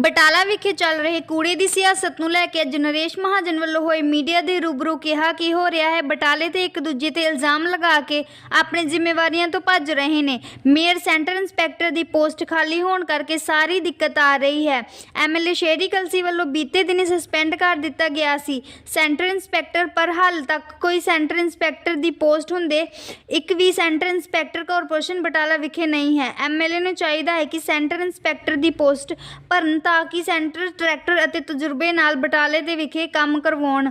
ਬਟਾਲਾ ਵਿਖੇ ਚੱਲ ਰਹੇ ਕੂੜੇ ਦੀ ਸਿਆਸਤ ਨੂੰ ਲੈ ਕੇ ਅੱਜ ਨਰੇਸ਼ ਮਹਾਜਨ ਵੱਲੋਂ ਹੋਏ ਮੀਡੀਆ ਦੇ ਰੂਬਰੂ ਕਿਹਾ ਕਿ ਹੋ ਰਿਹਾ ਹੈ, ਬਟਾਲੇ ਤੇ ਇੱਕ ਦੂਜੇ ਤੇ ਇਲਜ਼ਾਮ ਲਗਾ ਕੇ ਆਪਣੇ ਜ਼ਿੰਮੇਵਾਰੀਆਂ ਤੋਂ ਭੱਜ ਰਹੇ ਨੇ। ਮੇਅਰ, ਸੈਂਟਰ ਇੰਸਪੈਕਟਰ ਦੀ ਪੋਸਟ ਖਾਲੀ ਹੋਣ ਕਰਕੇ ਸਾਰੀ ਦਿੱਕਤ ਆ ਰਹੀ ਹੈ। ਐਮਐਲਏ ਸ਼ੇਰੀ ਕਲਸੀ ਵੱਲੋਂ ਬੀਤੇ ਦਿਨੀ ਸਸਪੈਂਡ ਕਰ ਦਿੱਤਾ ਗਿਆ ਸੀ। ਸੈਂਟਰ ਇੰਸਪੈਕਟਰ, ਪਰ ਹਾਲ ਤੱਕ ਕੋਈ ਸੈਂਟਰ ਇੰਸਪੈਕਟਰ ਦੀ ਪੋਸਟ ਹੁੰਦੇ ਇੱਕ ਵੀ ਸੈਂਟਰ ਇੰਸਪੈਕਟਰ ਕਾਰਪੋਰੇਸ਼ਨ ਬਟਾਲਾ ਵਿਖੇ ਨਹੀਂ ਹੈ। ਐਮਐਲਏ ਨੂੰ ਚਾਹੀਦਾ ਹੈ ਕਿ ਸੈਂਟਰ ਇੰਸਪੈਕਟਰ ਦੀ ਪੋਸਟ ਭਰਨ ਤਾਂ ਕਿ ਸੈਂਟਰ ਟਰੈਕਟਰ ਅਤੇ ਤਜਰਬੇ ਨਾਲ ਬਟਾਲੇ ਦੇ ਵਿਖੇ ਕੰਮ ਕਰਵਾਉਣ।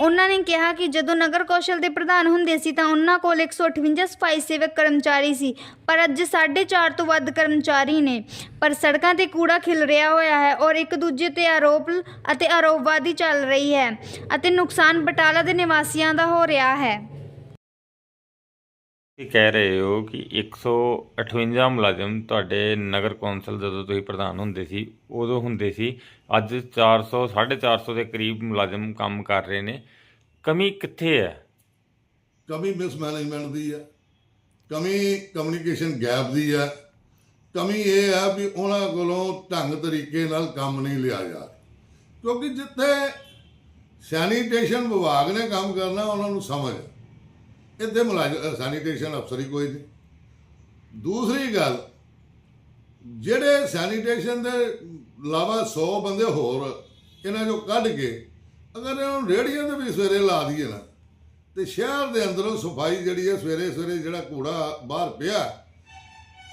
ਉਹਨਾਂ ਨੇ ਕਿਹਾ ਕਿ ਜਦੋਂ ਨਗਰ ਕੌਸ਼ਲ ਦੇ ਪ੍ਰਧਾਨ ਹੁੰਦੇ ਸੀ ਤਾਂ ਉਹਨਾਂ ਕੋਲ 158 ਸਫ਼ਾਈ ਸੇਵਕ ਕਰਮਚਾਰੀ ਸੀ, ਪਰ ਅੱਜ 4.5 ਤੋਂ ਵੱਧ ਕਰਮਚਾਰੀ ਨੇ। ਪਰ ਸੜਕਾਂ ਤੇ ਕੂੜਾ ਖਿਲ ਰਿਹਾ ਹੋਇਆ ਹੈ ਔਰ ਇੱਕ ਦੂਜੇ ਤੇ ਆਰੋਪ ਅਤੇ ਆਰੋਪਵਾਦੀ ਚੱਲ ਰਹੀ ਹੈ ਅਤੇ ਨੁਕਸਾਨ ਬਟਾਲਾ ਦੇ ਨਿਵਾਸੀਆਂ ਦਾ ਹੋ ਰਿਹਾ ਹੈ। ਇਹ ਕਹਿ ਰਹੇ ਹੋ ਕਿ 158 ਮੁਲਾਜ਼ਮ ਤੁਹਾਡੇ ਨਗਰ ਕੌਂਸਲ ਜਦੋਂ ਤੁਸੀਂ ਪ੍ਰਧਾਨ ਹੁੰਦੇ ਸੀ, ਉਦੋਂ ਹੁੰਦੇ ਸੀ। ਅੱਜ 400 450 ਦੇ ਕਰੀਬ ਮੁਲਾਜ਼ਮ ਕੰਮ ਕਰ ਰਹੇ ਨੇ। ਕਮੀ ਕਿੱਥੇ ਹੈ? ਕਮੀ ਮਿਸਮੈਨੇਜਮੈਂਟ ਦੀ ਹੈ। ਕਮੀ ਕਮਿਊਨੀਕੇਸ਼ਨ ਗੈਪ ਦੀ ਹੈ। ਕਮੀ ਇਹ ਹੈ ਵੀ ਉਹਨਾਂ ਕੋਲੋਂ ਢੰਗ ਤਰੀਕੇ ਨਾਲ ਕੰਮ ਨਹੀਂ ਲਿਆ ਜਾ ਰਿਹਾ। ਕਿਉਂਕਿ ਜਿੱਥੇ ਸੈਨੀਟੇਸ਼ਨ ਵਿਭਾਗ ਨੇ ਕੰਮ ਕਰਨਾ, ਉਹਨਾਂ ਨੂੰ ਸਮਝ ਹੈ। ਇੱਥੇ ਮੁਲਾਜ਼ਮ ਸੈਨੀਟੇਸ਼ਨ ਅਫਸਰ ਹੀ ਕੋਈ ਨਹੀਂ। ਦੂਸਰੀ ਗੱਲ, ਜਿਹੜੇ ਸੈਨੀਟੇਸ਼ਨ ਦੇ ਇਲਾਵਾ 100 ਬੰਦੇ ਹੋਰ ਇਹਨਾਂ ਚੋਂ ਕੱਢ ਕੇ, ਅਗਰ ਇਹਨਾਂ ਨੂੰ ਰੇੜੀਆਂ ਤੇ ਵੀ ਸਵੇਰੇ ਲਾ ਦਈਏ ਨਾ, ਤੇ ਸ਼ਹਿਰ ਦੇ ਅੰਦਰੋਂ ਸਫ਼ਾਈ ਜਿਹੜੀ ਹੈ ਸਵੇਰੇ ਸਵੇਰੇ ਜਿਹੜਾ ਕੂੜਾ ਬਾਹਰ ਪਿਆ,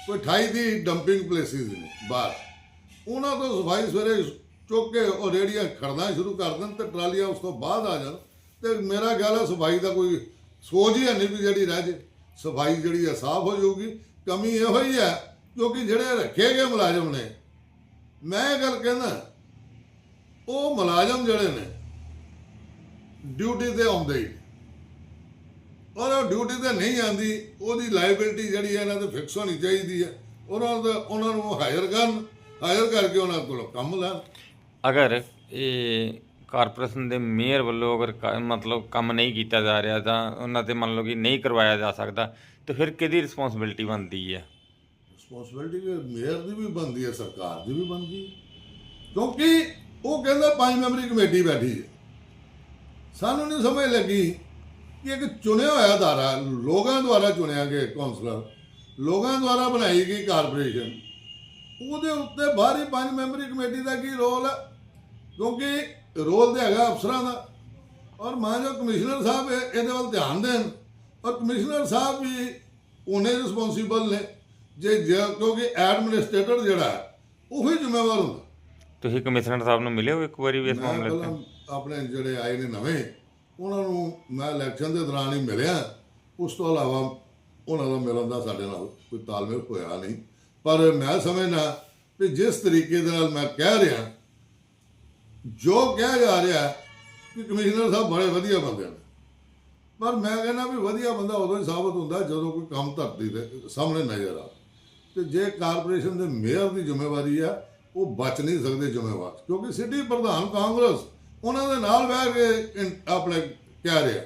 ਕੋਈ 28 ਦੀ ਡੰਪਿੰਗ ਪਲੇਸਿਸ ਨੇ ਬਾਹਰ। ਉਹਨਾਂ ਤੋਂ ਸਫ਼ਾਈ ਸਵੇਰੇ ਚੁੱਕ ਕੇ ਉਹ ਰੇੜੀਆਂ ਖੜਨਾ ਸ਼ੁਰੂ ਕਰ ਦੇਣ ਤੇ ਟਰਾਲੀਆਂ ਉਸ ਤੋਂ ਬਾਅਦ ਆ ਜਾਣ। ਤੇ ਮੇਰਾ ਖਿਆਲ ਹੈ ਸਫ਼ਾਈ ਦਾ ਕੋਈ ਸੋਚ ਹੀ ਹੈ ਨਹੀਂ ਵੀ ਜਿਹੜੀ ਰਹਿ ਜੇ, ਸਫ਼ਾਈ ਜਿਹੜੀ ਹੈ ਸਾਫ਼ ਹੋ ਜਾਊਗੀ, ਕਮੀ ਇਹੋ ਹੀ ਹੈ, ਕਿਉਂਕਿ ਜਿਹੜੇ ਰੱਖੇ ਗਏ ਮੁਲਾਜ਼ਮ ਨੇ, ਮੈਂ ਇਹ ਗੱਲ ਕਹਿੰਦਾ, ਉਹ ਮੁਲਾਜ਼ਮ ਜਿਹੜੇ ਨੇ ਡਿਊਟੀ ਤੇ ਆਉਂਦੇ ਹੀ ਔਰ ਉਹ ਡਿਊਟੀ ਤੇ ਨਹੀਂ ਆਂਦੀ ਉਹਦੀ ਲਾਇਬਿਲਟੀ ਜਿਹੜੀ ਹੈ ਇਹਨਾਂ ਤੇ ਫਿਕਸ ਹੋਣੀ ਚਾਹੀਦੀ ਹੈ ਉਹਨਾਂ ਦਾ ਉਹਨਾਂ ਨੂੰ ਹਾਇਰ ਕਰਨ ਹਾਇਰ ਕਰਕੇ ਉਹਨਾਂ ਕੋਲੋਂ ਕੰਮ ਲੈਣ। ਅਗਰ ਇਹ ਕਾਰਪੋਰੇਸ਼ਨ ਦੇ ਮੇਅਰ ਵੱਲੋਂ ਅਗਰ ਕ- ਮਤਲਬ ਕੰਮ ਨਹੀਂ ਕੀਤਾ ਜਾ ਰਿਹਾ ਤਾਂ ਉਹਨਾਂ ਤੇ ਮੰਨ ਲਓ ਕਿ ਨਹੀਂ ਕਰਵਾਇਆ ਜਾ ਸਕਦਾ, ਤੇ ਫਿਰ ਕਿਹਦੀ ਰਿਸਪੌਂਸਿਬਿਲਟੀ ਬਣਦੀ ਹੈ? ਰਿਸਪੌਂਸਿਬਿਲਟੀ ਮੇਅਰ ਦੀ ਵੀ ਬਣਦੀ ਹੈ, ਸਰਕਾਰ ਦੀ ਵੀ ਬਣਦੀ ਹੈ। ਕਿਉਂਕਿ ਉਹ ਕਹਿੰਦਾ ਪੰਜ ਮੈਂਬਰੀ ਕਮੇਟੀ ਬੈਠੀ ਹੈ। ਸਾਨੂੰ ਨਹੀਂ ਸਮਝ ਲੱਗੀ ਕਿ ਇੱਕ ਚੁਣਿਆ ਹੋਇਆ ਅਦਾਰਾ, ਲੋਕਾਂ ਦੁਆਰਾ ਚੁਣਿਆ ਗਿਆ ਕੌਂਸਲਰ, ਲੋਕਾਂ ਦੁਆਰਾ ਬਣਾਈ ਗਈ ਕਾਰਪੋਰੇਸ਼ਨ, ਉਹਦੇ ਉੱਤੇ ਬਾਹਰੀ ਪੰਜ ਮੈਂਬਰੀ ਕਮੇਟੀ ਦਾ ਕੀ ਰੋਲ ਹੈ? ਕਿਉਂਕਿ ਰੋਲ ਤੇ ਹੈਗਾ ਅਫਸਰਾਂ ਦਾ। ਔਰ ਮਾਨਯੋਗ ਕਮਿਸ਼ਨਰ ਸਾਹਿਬ ਇਹ- ਇਹਦੇ ਵੱਲ ਧਿਆਨ ਦੇਣ। ਔਰ ਕਮਿਸ਼ਨਰ ਸਾਹਿਬ ਵੀ ਉਹਨੇ ਰਿਸਪੌਂਸੀਬਲ ਨੇ। ਜੇ ਜੇ ਕਿਉਂਕਿ ਐਡਮਿਨਿਸਟ੍ਰੇਟਰ ਜਿਹੜਾ ਹੈ, ਉਹੀ ਜ਼ਿੰਮੇਵਾਰ ਹੁੰਦਾ। ਤੁਸੀਂ ਕਮਿਸ਼ਨਰ ਸਾਹਿਬ ਨੂੰ ਮਿਲੇ ਹੋ ਇੱਕ ਵਾਰੀ ਵੀ ਇਸ ਮਾਮਲੇ ਤੇ? ਆਪਣੇ ਜਿਹੜੇ ਆਏ ਨੇ ਨਵੇਂ ਉਹਨਾਂ ਨੂੰ ਮੈਂ ਇਲੈਕਸ਼ਨ ਦੇ ਦੌਰਾਨ ਹੀ ਮਿਲਿਆ। ਉਸ ਤੋਂ ਇਲਾਵਾ ਉਹਨਾਂ ਦਾ ਮਿਲਣ ਦਾ ਸਾਡੇ ਨਾਲ ਕੋਈ ਤਾਲਮੇਲ ਹੋਇਆ ਨਹੀਂ। ਪਰ ਮੈਂ ਸਮਝਣਾ ਕਿ ਜਿਸ ਤਰੀਕੇ ਦੇ ਨਾਲ ਮੈਂ ਕਹਿ ਰਿਹਾ ਜੋ ਕਿਹਾ ਜਾ ਰਿਹਾ ਕਿ ਕਮਿਸ਼ਨਰ ਸਾਹਿਬ ਬੜੇ ਵਧੀਆ ਬੰਦੇ ਨੇ। ਪਰ ਮੈਂ ਕਹਿੰਦਾ ਵੀ ਵਧੀਆ ਬੰਦਾ ਉਦੋਂ ਹੀ ਸਾਬਤ ਹੁੰਦਾ ਜਦੋਂ ਕੋਈ ਕੰਮ ਧਰਤੀ ਦੇ ਸਾਹਮਣੇ ਨਜ਼ਰ ਆ ਤੇ ਜੇ ਕਾਰਪੋਰੇਸ਼ਨ ਦੇ ਮੇਅਰ ਦੀ ਜ਼ਿੰਮੇਵਾਰੀ ਆ, ਉਹ ਬਚ ਨਹੀਂ ਸਕਦੇ ਜ਼ਿੰਮੇਵਾਰ। ਕਿਉਂਕਿ ਸਿਟੀ ਪ੍ਰਧਾਨ ਕਾਂਗਰਸ, ਉਹਨਾਂ ਦੇ ਨਾਲ ਬਹਿ ਕੇ ਆਪਣੇ ਕਹਿ ਰਿਹਾ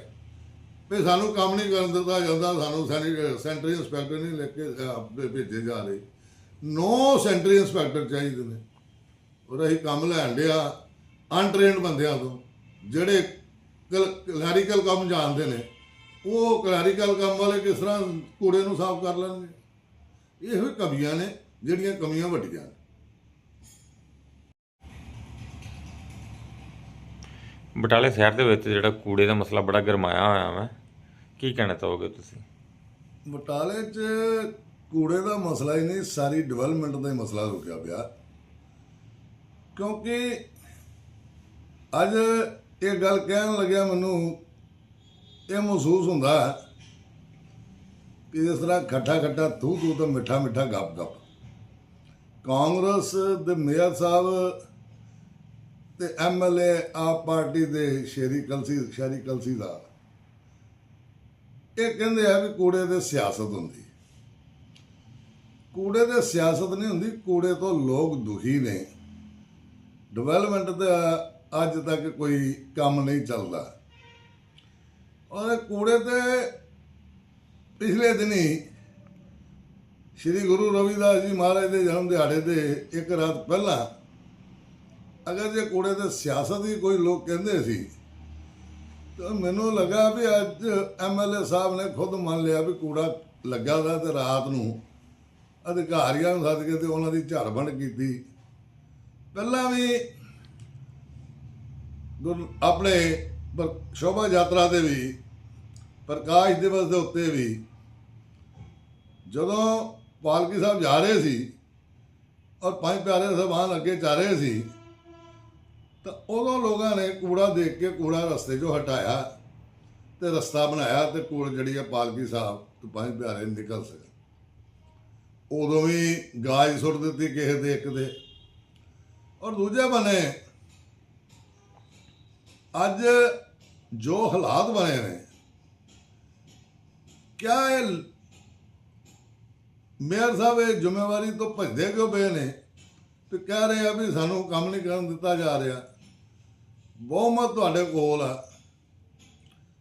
ਵੀ ਸਾਨੂੰ ਕੰਮ ਨਹੀਂ ਕਰਨ ਦਿੱਤਾ ਜਾਂਦਾ, ਸਾਨੂੰ ਸੈਨੀ- ਸੈਂਟਰੀ ਇੰਸਪੈਕਟਰ ਨਹੀਂ ਲੈ ਕੇ ਆਪਣੇ ਭੇਜੇ ਜਾ ਰਹੇ। ਨੋ ਸੈਂਟਰੀ ਇੰਸਪੈਕਟਰ ਚਾਹੀਦੇ ਨੇ। ਔਰ ਅਸੀਂ ਕੰਮ ਲੈਣ ਡਿਆ। ਅਨਟ੍ਰੇਨਡ ਬੰਦਿਆਂ ਤੋਂ ਜਿਹੜੇ ਕਲੈਰੀਕਲ ਕੰਮ ਜਾਣਦੇ ਨੇ ਉਹ ਕਲੈਰੀਕਲ ਕੰਮ ਵਾਲੇ ਕਿਸ ਤਰ੍ਹਾਂ ਕੂੜੇ ਨੂੰ ਸਾਫ਼ ਕਰ ਲੈਣਗੇ? ਇਹੋ ਕਮੀਆਂ ਨੇ ਜਿਹੜੀਆਂ ਕਮੀਆਂ ਵੱਡੀਆਂ ਨੇ। ਬਟਾਲੇ ਸ਼ਹਿਰ ਦੇ ਵਿੱਚ ਜਿਹੜਾ ਕੂੜੇ ਦਾ ਮਸਲਾ ਬੜਾ ਗਰਮਾਇਆ ਹੋਇਆ ਵਾ ਕੀ ਕਹਿਣਾ ਚਾਹੋਗੇ ਤੁਸੀਂ? ਬਟਾਲੇ 'ਚ ਕੂੜੇ ਦਾ ਮਸਲਾ ਹੀ ਨਹੀਂ ਸਾਰੀ ਡਿਵੈਲਪਮੈਂਟ ਦਾ ਹੀ ਮਸਲਾ ਰੁਕਿਆ ਪਿਆ। ਕਿਉਂਕਿ ਅੱਜ ਇਹ ਗੱਲ ਕਹਿਣ ਲੱਗਿਆ ਮੈਨੂੰ, ਇਹ ਮਹਿਸੂਸ ਹੁੰਦਾ ਕਿ ਜਿਸ ਤਰ੍ਹਾਂ ਖੱਟਾ ਖੱਟਾ ਥੂ ਥੂ ਤੇ ਮਿੱਠਾ ਮਿੱਠਾ ਗੱਪ ਗੱਪ। ਕਾਂਗਰਸ ਦੇ ਮੇਅਰ ਸਾਹਿਬ ਤੇ ਐਮਐਲਏ ਆਪ ਪਾਰਟੀ ਦੇ ਸ਼ੇਰੀ ਕਲਸੀ ਸ਼ੇਰੀ ਕਲਸੀ ਦਾ, ਇਹ ਕਹਿੰਦੇ ਆ ਵੀ ਕੂੜੇ ਦੇ ਸਿਆਸਤ ਹੁੰਦੀ। ਕੂੜੇ ਦੇ ਸਿਆਸਤ ਨਹੀਂ ਹੁੰਦੀ, ਕੂੜੇ ਤੋਂ ਲੋਕ ਦੁਖੀ ਨੇ। ਡਿਵੈਲਪਮੈਂਟ ਦਾ ਅੱਜ ਤੱਕ ਕੋਈ ਕੰਮ ਨਹੀਂ ਚੱਲਦਾ। ਔਰ ਕੂੜੇ ਤੇ ਪਿਛਲੇ ਦਿਨੀ ਸ੍ਰੀ ਗੁਰੂ ਰਵਿਦਾਸ ਜੀ ਮਹਾਰਾਜ ਦੇ ਜਨਮ ਦਿਹਾੜੇ ਦੇ ਇੱਕ ਰਾਤ ਪਹਿਲਾਂ ਅਗਰ ਜੇ ਕੂੜੇ ਤੇ ਸਿਆਸਤ ਹੀ ਕੋਈ ਲੋਕ ਕਹਿੰਦੇ ਸੀ, ਤਾਂ ਮੈਨੂੰ ਲੱਗਾ ਵੀ ਅੱਜ ਐਮਐਲਏ ਸਾਹਿਬ ਨੇ ਖੁਦ ਮੰਨ ਲਿਆ ਵੀ ਕੂੜਾ ਲੱਗਾ ਦਾ ਤੇ ਰਾਤ ਨੂੰ ਅਧਿਕਾਰੀਆਂ ਨੂੰ ਸੱਦ ਕੇ ਤੇ ਉਹਨਾਂ ਦੀ ਝੜਬੰਡ ਕੀਤੀ। ਪਹਿਲਾਂ ਵੀ ਆਪਣੇ ਸ਼ੋਭਾ ਯਾਤਰਾ 'ਤੇ ਵੀ, ਪ੍ਰਕਾਸ਼ ਦਿਵਸ ਦੇ ਉੱਤੇ ਵੀ ਜਦੋਂ ਪਾਲਕੀ ਸਾਹਿਬ ਜਾ ਰਹੇ ਸੀ ਔਰ ਪੰਜ ਪਿਆਰੇ ਸਾਹਿਬਾਨ ਅੱਗੇ ਜਾ ਰਹੇ ਸੀ, ਤਾਂ ਉਦੋਂ ਲੋਕਾਂ ਨੇ ਕੂੜਾ ਦੇਖ ਕੇ ਕੂੜਾ ਰਸਤੇ 'ਚੋਂ ਹਟਾਇਆ ਤੇ ਰਸਤਾ ਬਣਾਇਆ ਤੇ ਕੂੜ ਜਿਹੜੀ ਆ ਪਾਲਕੀ ਸਾਹਿਬ ਤੇ ਪੰਜ ਪਿਆਰੇ ਨਿਕਲ ਸਕੇ। ਉਦੋਂ ਵੀ ਗਾਜ ਸੁੱਟ ਦਿੱਤੀ ਕਿਸੇ ਦੇ ਇੱਕ ਦੇ। ਔਰ ਦੂਜੇ ਬੰਨੇ ਅੱਜ ਜੋ ਹਾਲਾਤ ਬਣੇ ਨੇ, ਕਿਆ ਇਹ ਮੇਅਰ ਸਾਹਿਬ ਇਹ ਜ਼ਿੰਮੇਵਾਰੀ ਤੋਂ ਭੱਜਦੇ ਕਿਉਂ ਪਏ ਨੇ ਤੇ ਕਹਿ ਰਹੇ ਆ ਵੀ ਸਾਨੂੰ ਕੰਮ ਨਹੀਂ ਕਰਨ ਦਿੱਤਾ ਜਾ ਰਿਹਾ। ਬਹੁਮਤ ਤੁਹਾਡੇ ਕੋਲ ਆ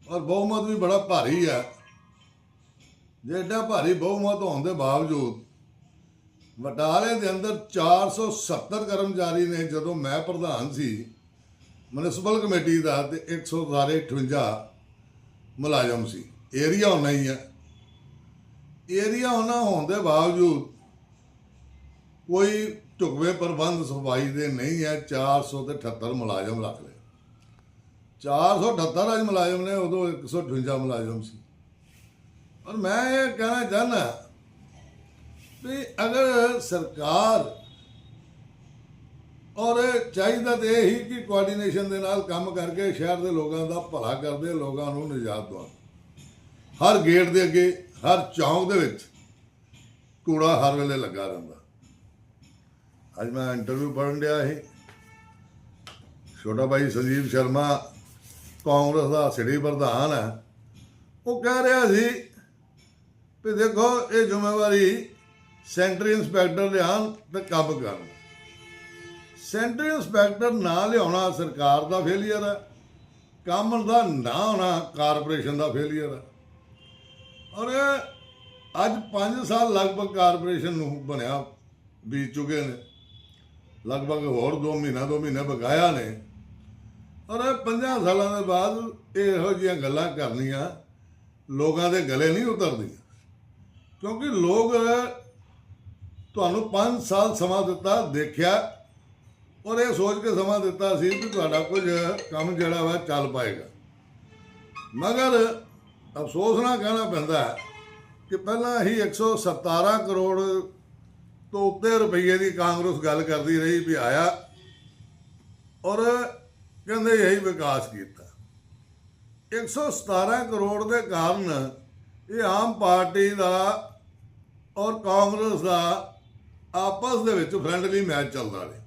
ਔਰ ਬਹੁਮਤ ਵੀ ਬੜਾ ਭਾਰੀ ਆ। ਜੇ ਏਡਾ ਭਾਰੀ ਬਹੁਮਤ ਹੋਣ ਦੇ ਬਾਵਜੂਦ ਬਟਾਲੇ ਦੇ ਅੰਦਰ 470 ਕਰਮਚਾਰੀ ਨੇ ਜਦੋਂ ਮੈਂ ਪ੍ਰਧਾਨ ਸੀ ਮਿਊਨਿਸਪਲ ਕਮੇਟੀ ਦਾ ਤੇ 158 ਮੁਲਾਜ਼ਮ ਸੀ। ਏਰੀਆ ਹੋਣਾ ਹੀ ਆ। ਏਰੀਆ ਹੋਣਾ ਹੋਣ ਦੇ ਬਾਵਜੂਦ ਕੋਈ ਢੁਕਵੇਂ ਪ੍ਰਬੰਧ ਸਫ਼ਾਈ ਦੇ ਨਹੀਂ ਹੈ 478 ਮੁਲਾਜ਼ਮ ਰੱਖ ਲਏ। 478 ਅੱਜ ਮੁਲਾਜ਼ਮ ਨੇ, ਉਦੋਂ 158 ਮੁਲਾਜ਼ਮ ਸੀ। ਔਰ ਮੈਂ ਇਹ ਕਹਿਣਾ ਚਾਹਨਾ ਵੀ ਅਗਰ ਸਰਕਾਰ ਔਰ ਚਾਹੀਦਾ ਤੇ ਇਹ ਹੀ ਕਿ ਕੋਆਰਡੀਨੇਸ਼ਨ ਦੇ ਨਾਲ ਕੰਮ ਕਰਕੇ ਸ਼ਹਿਰ ਦੇ ਲੋਕਾਂ ਦਾ ਭਲਾ ਕਰਦੇ, ਲੋਕਾਂ ਨੂੰ ਨਿਜਾਤ ਦਵਾਉਣ। ਹਰ ਗੇਟ ਦੇ ਅੱਗੇ, ਹਰ ਚੌਂਕ ਦੇ ਵਿੱਚ ਕੂੜਾ ਹਰ ਵੇਲੇ ਲੱਗਾ ਰਹਿੰਦਾ। ਅੱਜ ਮੈਂ ਇੰਟਰਵਿਊ ਪੜਨ ਡਿਆ ਇਹ ਛੋਟਾ ਭਾਈ ਸੰਜੀਵ ਸ਼ਰਮਾ ਕਾਂਗਰਸ ਦਾ ਸਿਟੀ ਪ੍ਰਧਾਨ ਹੈ। ਉਹ ਕਹਿ ਰਿਹਾ ਸੀ ਵੀ ਦੇਖੋ, ਇਹ ਜ਼ਿੰਮੇਵਾਰੀ ਸੈਂਟਰ ਇੰਸਪੈਕਟਰ ਲਿਆਉਣ ਤੇ ਕੰਮ ਕਰਨ। ਸੈਂਟਰ ਇੰਸਪੈਕਟਰ ਨਾ ਲਿਆਉਣਾ ਸਰਕਾਰ ਦਾ ਫੇਲੀਅਰ ਹੈ। ਕੰਮ ਦਾ ਨਾ ਹੋਣਾ ਕਾਰਪੋਰੇਸ਼ਨ ਦਾ ਫੇਲੀਅਰ ਹੈ। ਔਰ ਅੱਜ 5 ਸਾਲ ਲਗਭਗ ਕਾਰਪੋਰੇਸ਼ਨ ਨੂੰ ਬਣਿਆ, ਬੀਤ ਚੁੱਕੇ ਨੇ। ਲਗਭਗ ਹੋਰ 2 ਮਹੀਨਾ 2 ਮਹੀਨੇ ਬਕਾਇਆ ਨੇ। ਔਰ 5 ਸਾਲਾਂ ਦੇ ਬਾਅਦ ਇਹੋ ਜਿਹੀਆਂ ਗੱਲਾਂ ਕਰਨੀਆਂ, ਲੋਕਾਂ ਦੇ ਗਲੇ ਨਹੀਂ ਉਤਰਦੀਆਂ। ਕਿਉਂਕਿ ਲੋਕ ਤੁਹਾਨੂੰ 5 ਸਾਲ ਸਮਾਂ ਦਿੱਤਾ, ਦੇਖਿਆ ਔਰ ਇਹ ਸੋਚ ਕੇ ਸਮਾਂ ਦਿੱਤਾ ਸੀ ਕਿ ਤੁਹਾਡਾ ਕੁਝ ਕੰਮ ਜਿਹੜਾ ਵਾ ਚੱਲ ਪਾਏਗਾ। ਮਗਰ ਅਫਸੋਸ ਨਾਲ ਕਹਿਣਾ ਪੈਂਦਾ ਹੈ ਕਿ ਪਹਿਲਾਂ ਹੀ 117 ਕਰੋੜ ਤੋਂ ਉੱਤੇ ਰੁਪਈਏ ਦੀ ਕਾਂਗਰਸ ਗੱਲ ਕਰਦੀ ਰਹੀ ਵੀ ਆਇਆ ਔਰ ਕਹਿੰਦੇ ਇਹੀ ਵਿਕਾਸ ਕੀਤਾ। 117 ਕਰੋੜ ਦੇ ਕਾਰਨ ਇਹ ਆਮ ਪਾਰਟੀ ਦਾ ਔਰ ਕਾਂਗਰਸ ਦਾ ਆਪਸ ਦੇ ਵਿੱਚ ਫਰੈਂਡਲੀ ਮੈਚ ਚੱਲਦਾ ਰਿਹਾ।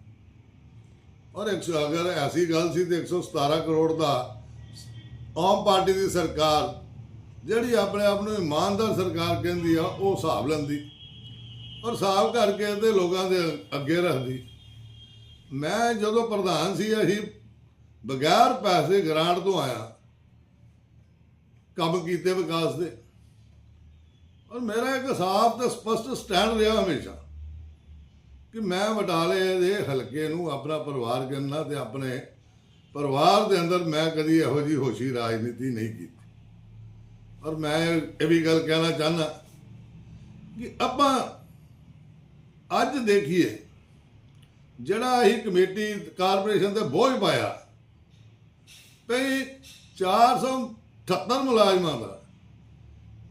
ਔਰ ਇੱਕ ਸੌ- ਅਗਰ ਐਸੀ ਗੱਲ ਸੀ ਤੇ 117 ਕਰੋੜ ਦਾ ਆਮ ਪਾਰਟੀ ਦੀ ਸਰਕਾਰ, ਜਿਹੜੀ ਆਪਣੇ ਆਪ ਨੂੰ ਇਮਾਨਦਾਰ ਸਰਕਾਰ ਕਹਿੰਦੀ ਆ, ਉਹ ਹਿਸਾਬ ਲੈਂਦੀ। ਔਰ ਹਿਸਾਬ ਕਰਕੇ ਤੇ ਲੋਕਾਂ ਦੇ ਅੱਗੇ ਰੱਖਦੀ। ਮੈਂ ਜਦੋਂ ਪ੍ਰਧਾਨ ਸੀ, ਅਸੀਂ ਬਗੈਰ ਪੈਸੇ ਗ੍ਰਾਂਟ ਤੋਂ ਆਇਆ। ਕੰਮ ਕੀਤੇ ਵਿਕਾਸ ਦੇ। ਔਰ ਮੇਰਾ ਇੱਕ ਸਾਫ਼ ਤੇ ਸਪਸ਼ਟ ਸਟੈਂਡ ਰਿਹਾ ਹਮੇਸ਼ਾ। ਕਿ ਮੈਂ ਬਟਾਲੇ ਦੇ ਹਲਕੇ ਨੂੰ ਆਪਣਾ ਪਰਿਵਾਰ ਗਿਣਨਾ ਤੇ ਆਪਣੇ ਪਰਿਵਾਰ ਦੇ ਅੰਦਰ ਮੈਂ ਕਦੀ ਇਹੋ ਜੀ ਹੋਸ਼ੀ ਰਾਜਨੀਤੀ ਨਹੀਂ ਕੀਤੀ। ਪਰ ਮੈਂ ਇਹ ਵੀ ਗੱਲ ਕਹਿਣਾ ਚਾਹਨਾ ਕਿ ਆਪਾਂ ਅੱਜ ਦੇਖੀਏ, ਜਿਹੜਾ ਇਹ ਕਮੇਟੀ ਕਾਰਪੋਰੇਸ਼ਨ ਤੇ ਬੋਝ ਪਾਇਆ ਭਈ 478 ਮੁਲਾਜ਼ਮਾਂ ਦਾ,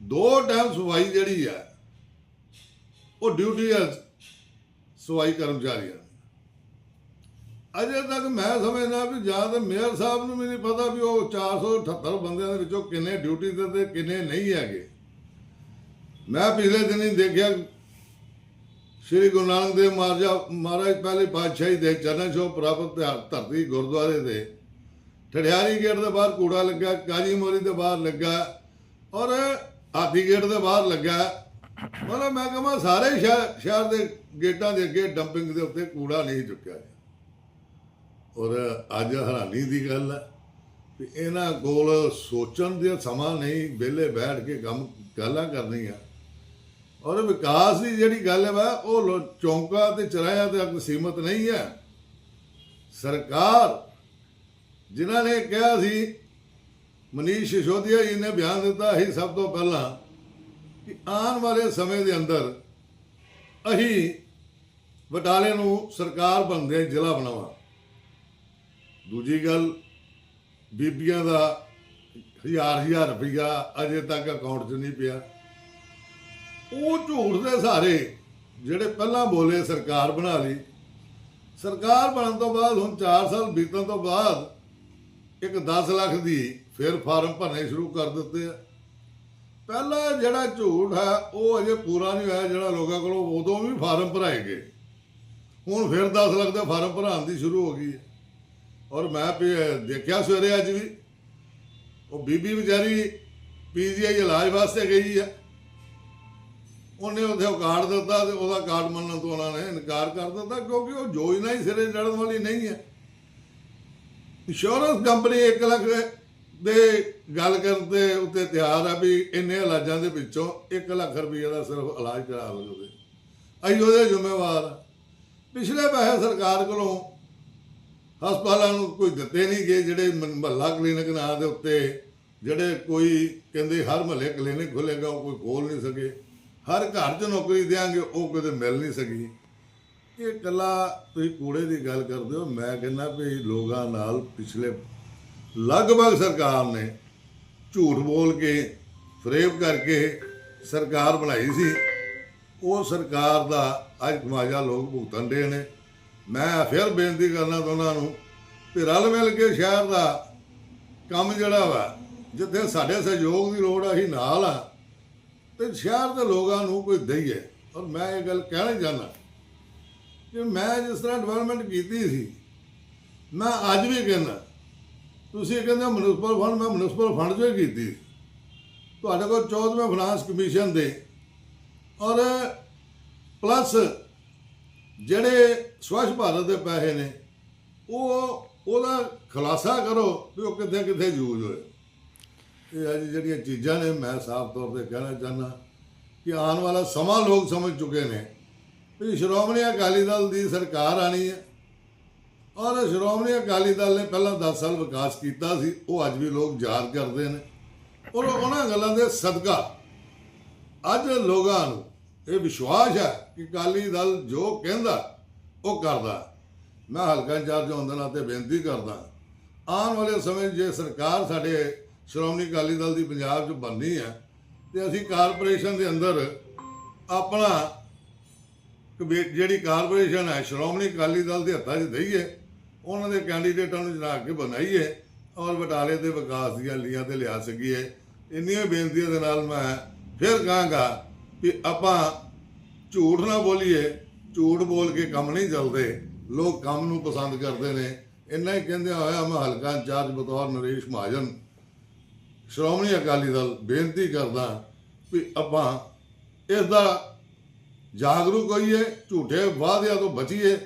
ਦੋ ਟਾਈਮ ਸਫ਼ਾਈ ਜਿਹੜੀ ਹੈ ਉਹ ਡਿਊਟੀ ਸਵਾਈ ਕਰਮਚਾਰੀਆਂ ਅਜੇ ਤੱਕ ਮੈਂ ਸਮਝਦਾ ਵੀ ਜਾਂ ਤਾਂ ਮੇਅਰ ਸਾਹਿਬ ਨੂੰ ਵੀ ਨਹੀਂ ਪਤਾ ਵੀ ਉਹ 478 ਬੰਦਿਆਂ ਦੇ ਵਿੱਚੋਂ ਕਿੰਨੇ ਡਿਊਟੀ ਤੇ ਤੇ ਕਿੰਨੇ ਨਹੀਂ ਹੈਗੇ। ਮੈਂ ਪਿਛਲੇ ਦਿਨ ਹੀ ਦੇਖਿਆ, ਸ਼੍ਰੀ ਗੁਰੂ ਨਾਨਕ ਦੇਵ ਮਹਾਰਾਜ ਮਹਾਰਾਜ ਪਹਿਲੇ ਪਾਤਸ਼ਾਹੀ ਦੇ ਚਰਨ ਛੋਹ ਪ੍ਰਾਪਤ ਧਰਤੀ ਗੁਰਦੁਆਰੇ ਦੇ ਠੜਿਆਰੀ ਗੇਟ ਦੇ ਬਾਹਰ ਕੂੜਾ ਲੱਗਾ ਕਾਜੀ ਮੋਰੀ ਦੇ ਬਾਹਰ ਲੱਗਾ ਔਰ ਹਾਥੀ ਗੇਟ ਦੇ ਬਾਹਰ ਲੱਗਾ ਮਤਲਬ ਮੈਂ ਕਹਾਂ ਸਾਰੇ ਸ਼ਹਿਰ ਸ਼ਹਿਰ ਦੇ ਗੇਟਾਂ ਦੇ ਅੱਗੇ ਡੰਪਿੰਗ ਦੇ ਉੱਤੇ ਕੂੜਾ ਨਹੀਂ ਚੁੱਕਿਆ ਔਰ ਅੱਜ ਹੈਰਾਨੀ ਦੀ ਗੱਲ ਹੈ ਵੀ ਇਹਨਾਂ ਕੋਲ ਸੋਚਣ ਦਾ ਸਮਾਂ ਨਹੀਂ, ਵਿਹਲੇ ਬੈਠ ਕੇ ਕੰਮ ਗੱਲਾਂ ਕਰਨੀਆਂ। ਔਰ ਵਿਕਾਸ ਦੀ ਜਿਹੜੀ ਗੱਲ ਹੈ ਵਾ, ਉਹ ਚੌਂਕਾ ਚੌਂਕਾਂ ਤੇ ਚਰਾਇਆ ਤੇ ਅੱਗ ਸੀਮਤ ਨਹੀਂ ਹੈ। ਸਰਕਾਰ, ਜਿਨ੍ਹਾਂ ਨੇ ਕਿਹਾ ਸੀ, ਮਨੀਸ਼ ਸਿਸੋਦੀਆ ਜੀ ਨੇ ਬਿਆਨ ਦਿੱਤਾ ਸੀ ਸਭ ਤੋਂ ਪਹਿਲਾਂ ਕਿ ਆਉਣ ਵਾਲੇ ਸਮੇਂ ਦੇ ਅੰਦਰ ਅਸੀਂ ਬਟਾਲੇ ਨੂੰ ਸਰਕਾਰ ਬਣਦੇ ਜ਼ਿਲ੍ਹਾ ਬਣਾਵਾ। ਦੂਜੀ ਗੱਲ, ਬੀਬੀਆਂ ਦਾ ਹਜ਼ਾਰ ਹਜ਼ਾਰ ਰੁਪਈਆ ਅਜੇ ਤੱਕ ਅਕਾਊਂਟ 'ਚ ਨਹੀਂ ਪਿਆ। ਉਹ ਝੂਠ ਦੇ ਸਾਰੇ ਜਿਹੜੇ ਪਹਿਲਾਂ ਬੋਲੇ ਸਰਕਾਰ ਬਣਾ ਲਈ। ਸਰਕਾਰ ਬਣਨ ਤੋਂ ਬਾਅਦ ਹੁਣ 4 ਸਾਲ ਬੀਤਣ ਤੋਂ ਬਾਅਦ ਇੱਕ 10 ਲੱਖ ਦੀ ਫਿਰ ਫਾਰਮ ਭਰਨੇ ਸ਼ੁਰੂ ਕਰ ਦਿੱਤੇ ਆ। ਪਹਿਲਾ ਜਿਹੜਾ ਝੂਠ ਹੈ, ਉਹ ਅਜੇ ਪੂਰਾ ਨਹੀਂ ਹੋਇਆ, ਜਿਹੜਾ ਲੋਕਾਂ ਕੋਲੋਂ ਉਦੋਂ ਵੀ ਫਾਰਮ ਭਰਾਏ ਗਏ। ਹੁਣ ਫਿਰ 10 ਲੱਖ ਦਾ ਫਾਰਮ ਭਰਾਉਣ ਦੀ ਸ਼ੁਰੂ ਹੋ ਗਈ ਹੈ। ਔਰ ਮੈਂ ਵੀ ਦੇਖਿਆ ਸਵੇਰੇ ਅੱਜ ਵੀ। ਉਹ ਬੀਬੀ ਵਿਚਾਰੀ ਪੀਜੀਆਈ ਇਲਾਜ ਵਾਸਤੇ ਗਈ ਹੈ। ਉਹਨੇ ਉੱਥੇ ਉਹ ਕਾਰਡ ਦਿੱਤਾ ਤੇ ਉਹਦਾ ਕਾਰਡ ਮੰਨਣ ਤੋਂ ਉਹਨਾਂ ਨੇ ਇਨਕਾਰ ਕਰ ਦਿੱਤਾ, ਕਿਉਂਕਿ ਉਹ ਯੋਜਨਾ ਹੀ ਸਿਰੇ ਚੜਨ ਵਾਲੀ ਨਹੀਂ ਹੈ। ਇੰਸ਼ੋਰੈਂਸ ਕੰਪਨੀ 1 ਲੱਖ ਦੇ ਗੱਲ ਕਰਨ ਦੇ ਉੱਤੇ ਤਿਆਰ ਆ ਵੀ ਇੰਨੇ ਇਲਾਜਾਂ ਦੇ ਵਿੱਚੋਂ 1 ਲੱਖ ਰੁਪਏ ਦਾ ਸਿਰਫ ਇਲਾਜ ਕਰਾ ਲਓਗੇ ਅਸੀਂ ਉਹਦੇ ਜ਼ਿੰਮੇਵਾਰ ਪਿਛਲੇ ਪੈਸੇ ਸਰਕਾਰ ਕੋਲੋਂ ਹਸਪਤਾਲਾਂ ਨੂੰ ਕੋਈ ਦਿੱਤੇ ਨਹੀਂ ਗਏ, ਜਿਹੜੇ ਮਹੱਲਾ ਕਲੀਨਿਕ ਨਾਂ ਦੇ ਉੱਤੇ ਜਿਹੜੇ ਕੋਈ ਕਹਿੰਦੇ ਹਰ ਮਹੱਲੇ ਕਲੀਨਿਕ ਖੁੱਲੇਗਾ, ਉਹ ਕੋਈ ਖੋਲ ਨਹੀਂ ਸਕੇ। ਹਰ ਘਰ 'ਚ ਨੌਕਰੀ ਦੇਾਂਗੇ ਉਹ ਕਿਤੇ ਮਿਲ ਨਹੀਂ ਸਕੀ। ਇਹ ਕੱਲਾ ਤੁਸੀਂ ਕੂੜੇ ਦੀ ਗੱਲ ਕਰਦੇ ਹੋ, ਮੈਂ ਕਹਿੰਦਾ ਵੀ ਲੋਕਾਂ ਨਾਲ ਪਿਛਲੇ ਲਗਭਗ ਸਰਕਾਰ ਨੇ ਝੂਠ ਬੋਲ ਕੇ ਫਰੇਬ ਕਰਕੇ ਸਰਕਾਰ ਬਣਾਈ ਸੀ। ਉਹ ਸਰਕਾਰ ਦਾ ਅੱਜ ਖਮਾਜਾ ਲੋਕ ਭੁਗਤਣ ਦੇ ਨੇ। ਮੈਂ ਫਿਰ ਬੇਨਤੀ ਕਰਨਾ ਦੋਨਾਂ ਨੂੰ ਕਿ ਰਲ ਮਿਲ ਕੇ ਸ਼ਹਿਰ ਦਾ ਕੰਮ ਜਿਹੜਾ ਵਾ, ਜਿੱਥੇ ਸਾਡੇ ਸਹਿਯੋਗ ਦੀ ਲੋੜ ਆ, ਅਸੀਂ ਨਾਲ ਆ। ਤੇ ਸ਼ਹਿਰ ਦੇ ਲੋਕਾਂ ਨੂੰ ਕੋਈ ਦਈਏ। ਔਰ ਮੈਂ ਇਹ ਗੱਲ ਕਹਿਣਾ ਹੀ ਚਾਹੁੰਦਾ ਕਿ ਮੈਂ ਜਿਸ ਤਰ੍ਹਾਂ ਡਿਵੈਲਪਮੈਂਟ ਕੀਤੀ ਸੀ, ਮੈਂ ਅੱਜ ਵੀ ਕਹਿੰਦਾ ਤੁਸੀਂ ਕਹਿੰਦੇ ਮਿਊਨਿਸਪਲ ਫੰਡ ਮੈਂ ਮਿਊਨਿਸਪਲ ਫੰਡ ਜੋ ਹੀ ਕੀਤੀ। ਤੁਹਾਡੇ ਕੋਲ 14ਵੇਂ ਫਾਈਨਾਂਸ ਕਮਿਸ਼ਨ ਦੇ। ਔਰ ਪਲੱਸ ਜਿਹੜੇ ਸਵੱਛ ਭਾਰਤ ਦੇ ਪੈਸੇ ਨੇ, ਉਹ ਉਹਦਾ ਖੁਲਾਸਾ ਕਰੋ ਵੀ ਉਹ ਕਿੱਥੇ ਕਿੱਥੇ ਯੂਜ਼ ਹੋਏ। ਇਹ ਅੱਜ ਜਿਹੜੀਆਂ ਚੀਜ਼ਾਂ ਨੇ, ਮੈਂ ਸਾਫ਼ ਤੌਰ ਤੇ ਕਹਿਣਾ ਚਾਹੁੰਦਾ ਕਿ ਆਉਣ ਵਾਲਾ ਸਮਾਂ ਲੋਕ ਸਮਝ ਚੁੱਕੇ ਨੇ। ਵੀ ਸ਼੍ਰੋਮਣੀ ਅਕਾਲੀ ਦਲ ਦੀ ਸਰਕਾਰ ਆਣੀ ਹੈ। ਔਰ ਸ਼੍ਰੋਮਣੀ ਅਕਾਲੀ ਦਲ ਨੇ ਪਹਿਲਾਂ 10 ਸਾਲ ਵਿਕਾਸ ਕੀਤਾ ਸੀ, ਉਹ ਅੱਜ ਵੀ ਲੋਕ ਯਾਦ ਕਰਦੇ ਨੇ। ਔਰ ਉਹਨਾਂ ਗੱਲਾਂ ਦੇ ਸਦਕਾ ਅੱਜ ਲੋਕਾਂ ਨੂੰ ਇਹ ਵਿਸ਼ਵਾਸ ਹੈ ਕਿ ਅਕਾਲੀ ਦਲ ਜੋ ਕਹਿੰਦਾ, ਉਹ ਕਰਦਾ ਮੈਂ ਹਲਕਾ ਇੰਚਾਰਜ ਹੋਣ ਦੇ ਨਾਤੇ ਬੇਨਤੀ ਕਰਦਾ ਆਉਣ ਵਾਲੇ ਸਮੇਂ ਜੇ ਸਰਕਾਰ ਸਾਡੇ ਸ਼੍ਰੋਮਣੀ ਅਕਾਲੀ ਦਲ ਦੀ ਪੰਜਾਬ 'ਚ ਬਣਨੀ ਹੈ, ਤੇ ਅਸੀਂ ਕਾਰਪੋਰੇਸ਼ਨ ਦੇ ਅੰਦਰ ਆਪਣਾ ਕਮੇ- ਜਿਹੜੀ ਕਾਰਪੋਰੇਸ਼ਨ ਹੈ, ਸ਼੍ਰੋਮਣੀ ਅਕਾਲੀ ਦਲ ਦੇ ਹੱਥਾਂ 'ਚ ਦਈਏ ਉਹਨਾਂ ਦੇ ਕੈਂਡੀਡੇਟਾਂ ਨੂੰ ਜਨਾ ਕੇ ਬਣਾਈਏ ਔਰ ਬਟਾਲੇ ਦੇ ਵਿਕਾਸ ਦੀਆਂ ਲੀਆਂ ਤੇ ਲਿਆ ਸਕੀਏ। ਇੰਨੀਆਂ ਬੇਨਤੀਆਂ ਦੇ ਨਾਲ ਮੈਂ ਫਿਰ ਕਹਾਂਗਾ ਕਿ ਆਪਾਂ ਝੂਠ ਨਾ ਬੋਲੀਏ, ਝੂਠ ਬੋਲ ਕੇ ਕੰਮ ਨਹੀਂ ਚੱਲਦੇ। ਲੋਕ ਕੰਮ ਨੂੰ ਪਸੰਦ ਕਰਦੇ ਨੇ। ਇੰਨਾ ਹੀ ਕਹਿੰਦੇ ਹੋਇਆ ਮੈਂ ਹਲਕਾ ਇੰਚਾਰਜ ਬਤੌਰ ਨਰੇਸ਼ ਮਹਾਜਨ। ਸ਼੍ਰੋਮਣੀ ਅਕਾਲੀ ਦਲ, ਬੇਨਤੀ ਕਰਦਾ ਵੀ ਆਪਾਂ ਇਸ ਦਾ ਜਾਗਰੂਕ ਹੋਈਏ, ਝੂਠੇ ਵਾਅਦਿਆਂ ਤੋਂ ਬਚੀਏ।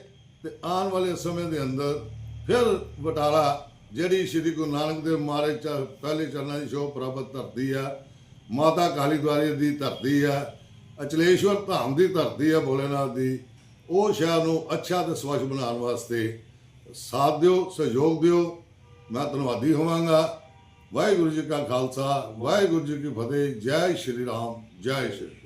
ਤੇ ਆਉਣ ਵਾਲੇ ਸਮੇਂ ਦੇ ਅੰਦਰ ਫਿਰ ਬਟਾਲਾ, ਜਿਹੜੀ ਸ੍ਰੀ ਗੁਰੂ ਨਾਨਕ ਦੇਵ ਮਹਾਰਾਜ ਚ, ਪਹਿਲੇ ਚਰਨਾਂ ਦੀ ਸ਼ੋਭ ਪ੍ਰਾਪਤ ਧਰਤੀ ਆ, ਮਾਤਾ ਕਾਲੀ ਦੁਆਰੀ ਦੀ ਧਰਤੀ ਆ, ਅਚਲੇਸ਼ਵਰ ਧਾਮ ਦੀ ਧਰਤੀ ਆ ਭੋਲੇਨਾਥ ਦੀ, ਉਹ ਸ਼ਹਿਰ ਨੂੰ ਅੱਛਾ ਤੇ ਸਵੱਛ ਬਣਾਉਣ ਵਾਸਤੇ ਸਾਥ ਦਿਓ, ਸਹਿਯੋਗ ਦਿਓ। ਮੈਂ ਧੰਨਵਾਦੀ ਹੋਵਾਂਗਾ। ਵਾਹਿਗੁਰੂ ਜੀ ਕਾ ਖਾਲਸਾ, ਵਾਹਿਗੁਰੂ ਜੀ ਕੀ ਫਤਿਹ। ਜੈ ਸ਼੍ਰੀ ਰਾਮ, ਜੈ ਸ਼੍ਰੀ